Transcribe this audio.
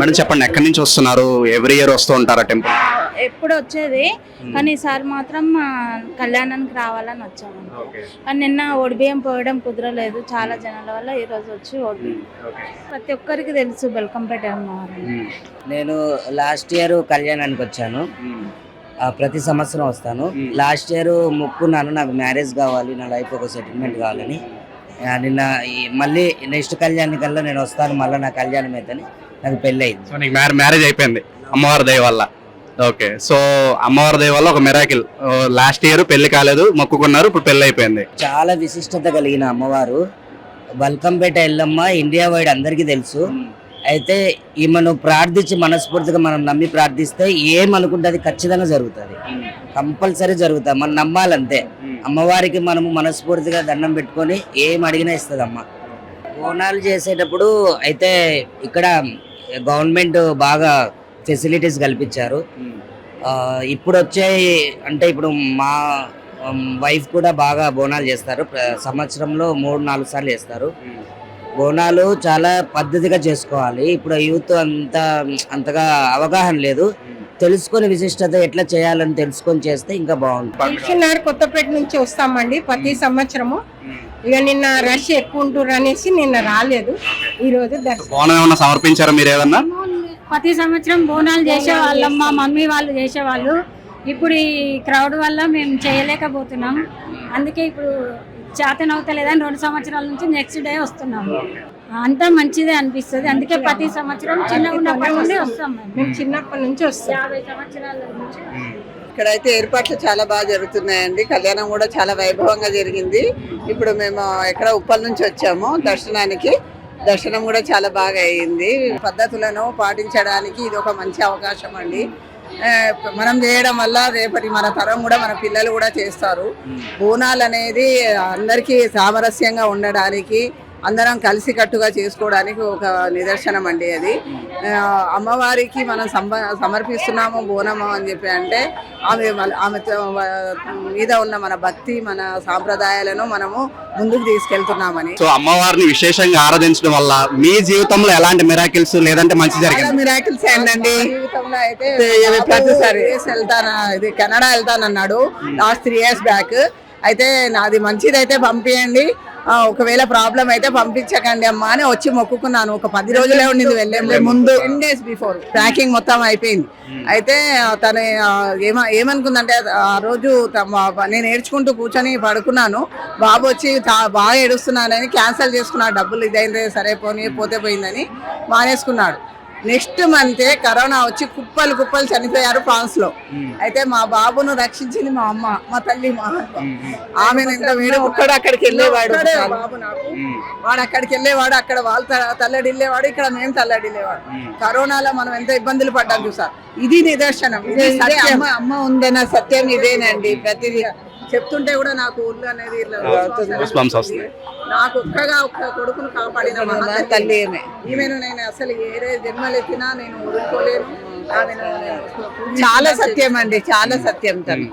Madam చెప్పండి ఎక్కడి నుంచి వస్తున్నారు? ఎవ్రీ ఇయర్ వస్తూ ఉంటారా టెంపుల్? ఎప్పుడు వచ్చేది కానీ ఈసారి మాత్రం కళ్యాణానికి రావాలని వచ్చాము. కానీ నిన్న ఒడిబియ్యం పోయడం కుదరలేదు చాలా జనాల వల్ల ఈ రోజు వచ్చి ప్రతి ఒక్కరికి తెలుసు బెల్కంపేట అమ్మవారు. నేను లాస్ట్ ఇయర్ కళ్యాణానికి వచ్చాను. ఆ, ప్రతి సంవత్సరం వస్తాను. లాస్ట్ ఇయర్ మొక్కున్నాను నాకు మ్యారేజ్ కావాలి నా లైఫ్ ఒక సెటిల్మెంట్ కావాలని. నిన్న మళ్ళీ నెక్స్ట్ కళ్యాణికల్లా నేను వస్తాను మళ్ళీ నా కళ్యాణం అయితేనే నాకు పెళ్ళి అయింది సో నీకు మ్యారేజ్ అయిపోయింది అమ్మవారి దయ వల్ల. ఓకే సో అమ్మవారి దయ వల్ల ఒక మెరాకిల్ లాస్ట్ ఇయర్ పెళ్ళి కాలేదు మొక్కుకున్నారు ఇప్పుడు పెళ్ళి అయిపోయింది. చాలా విశిష్టత కలిగిన అమ్మవారు. బల్కంపేట ఎల్లమ్మ ఇండియా వైడ్ అందరికీ తెలుసు. అయితే ఈమెను ప్రార్థించి మనస్ఫూర్తిగా మనం నమ్మి ప్రార్థిస్తే ఏమనుకుంటే అది ఖచ్చితంగా జరుగుతుంది. కంపల్సరీ జరుగుతుంది. మనం నమ్మాలంతే. అమ్మవారికి మనము మనస్ఫూర్తిగా దండం పెట్టుకొని ఏం అడిగినా ఇస్తుంది అమ్మ బోనాలు చేసేటప్పుడు అయితే ఇక్కడ గవర్నమెంట్ బాగా ఫెసిలిటీస్ కల్పించారు. ఇప్పుడు వచ్చే అంటే ఇప్పుడు మా వైఫ్ కూడా బాగా బోనాలు చేస్తారు. సంవత్సరంలో మూడు నాలుగు సార్లు చేస్తారు. బోనాలు చాలా పద్ధతిగా చేసుకోవాలి. ఇప్పుడు యూత్ అంత అంతగా అవగాహన లేదు. తెలుసుకొని విశిష్టత ఎట్లా చేయాలని తెలుసుకొని చేస్తే ఇంకా బాగుంటుంది. దిల్షునార్ కొత్తపేట నుంచి వస్తామండి ప్రతి సంవత్సరము. ఇక నిన్న రష్ ఎక్కువ ఉంటుర్రు అనేసి నిన్న రాలేదు. ఈ రోజు బోనం ఏమన్నా సమర్పించారా మీరు ఏదన్నా? ప్రతి సంవత్సరం బోనాలు చేసేవాళ్ళం మా మమ్మీ వాళ్ళు చేసేవాళ్ళు. ఇప్పుడు ఈ క్రౌడ్ వల్ల మేము చేయలేకపోతున్నాం. అందుకే ఇప్పుడు చేతన అవుతలేదని రెండు సంవత్సరాల నుంచి నెక్స్ట్ డే వస్తున్నాము. అంతా మంచిదే అనిపిస్తుంది. అందుకే ప్రతి సంవత్సరం చిన్నగా ఉన్నప్పటి నుండి వస్తాం మేము. చిన్నప్పటి నుంచి వస్తాం. యాభై సంవత్సరాల నుంచి. ఇక్కడైతే ఏర్పాట్లు చాలా బాగా జరుగుతున్నాయండి. కళ్యాణం కూడా చాలా వైభవంగా జరిగింది. ఇప్పుడు మేము ఎక్కడ ఉప్పల్ నుంచి వచ్చాము దర్శనానికి. దర్శనం కూడా చాలా బాగా అయ్యింది పద్ధతులను పాటించడానికి ఇది ఒక మంచి అవకాశం అండి. మనం చేయడం వల్ల రేపటి మన తరం కూడా మన పిల్లలు కూడా చేస్తారు. బోనాలు అనేది అందరికీ సామరస్యంగా ఉండడానికి అందరం కలిసికట్టుగా చేసుకోవడానికి ఒక నిదర్శనం అండి అది. అమ్మవారికి మనం సంబ సమర్పిస్తున్నాము బోనము అని చెప్పి అంటే ఆమె ఆమె మీద ఉన్న మన భక్తి మన సాంప్రదాయాలను మనము ముందుకు తీసుకెళ్తున్నామని. సో అమ్మవారిని విశేషంగా ఆరాధించడం వల్ల మీ జీవితంలో ఎలాంటి మెరాకిల్స్ లేదంటే మంచి జరిగింది? మిరాకిల్స్ ఏంటండి జీవితంలో అయితే ప్రతిసారి. వెళ్తాను. ఇది కెనడా వెళ్తానన్నాడు లాస్ట్ త్రీ ఇయర్స్ బ్యాక్. అయితే నాది మంచిది అయితే పంపించండి ఆ, ఒకవేళ ప్రాబ్లం అయితే పంపించకండి అమ్మా అని వచ్చి మొక్కుకున్నాను. ఒక పది రోజులే ఉండింది వెళ్ళే ముందు. టెన్ డేస్ బిఫోర్ ప్యాకింగ్ మొత్తం అయిపోయింది. అయితే ఆ, తను ఏమ ఏమనుకుందంటే ఆ రోజు నేను ఏడ్చుకుంటూ కూర్చొని పడుకున్నాను. బాబు వచ్చి బాగా ఏడుస్తున్నానని క్యాన్సిల్ చేసుకున్నాడు. డబ్బులు ఇదైందే సరే పోనీ పోతే పోయిందని మానేసుకున్నాడు. నెక్స్ట్ మంతే కరోనా వచ్చి కుప్పలు కుప్పలు చనిపోయారు ఫ్రాన్స్లో అయితే మా బాబును రక్షించింది మా అమ్మ మా తల్లి మా ఆమె ఎంత వీడు ఒక్కడు అక్కడికి వెళ్ళేవాడు. బాబు నాకు. వాడు అక్కడికి వెళ్ళేవాడు అక్కడ వాళ్ళు తల్లడిల్లేవాడు ఇక్కడ మేము తల్లడిల్లేవాడు. కరోనాలో మనం ఎంత ఇబ్బందులు పడ్డాం చూసారు ఇది నిదర్శనం. ఇది సత్యం. అమ్మ అమ్మ ఉందన్న సత్యం ఇదేనండి. ప్రతిదీ చెప్తుంటే కూడా నాకు ఊళ్ళో అనేది. నాకు ఒక్కగా ఒక్క కొడుకును కాపాడిన తల్లి. ఈమెను నేను అసలు ఏరే జన్మలెత్తినా నేను నేను చాలా సత్యం అండి చాలా సత్యం తను